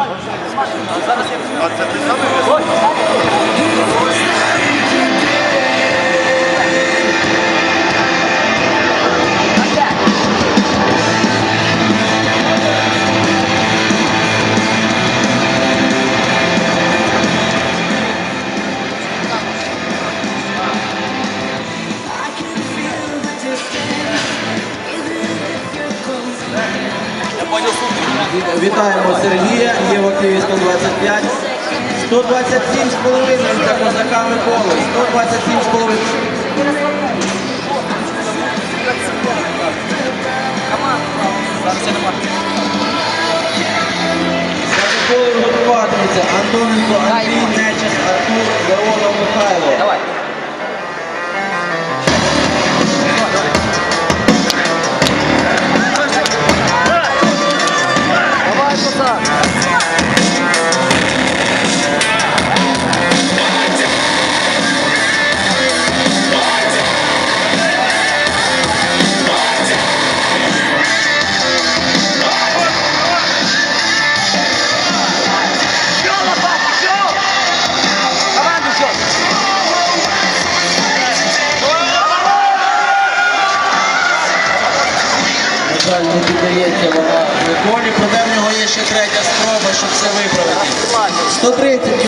Das Gott sei Dank. Вітаємо Сергія, Київ 125. 127 з половиною за козаками Миколи. 127 з половиною. За Миколою готуватиметься Антоненко, Андрій, Нечас, Артур, Воронов, Михайло. Жаль, не піддається вона Миколі, проте в нього є ще третя спроба, щоб все виправити. 130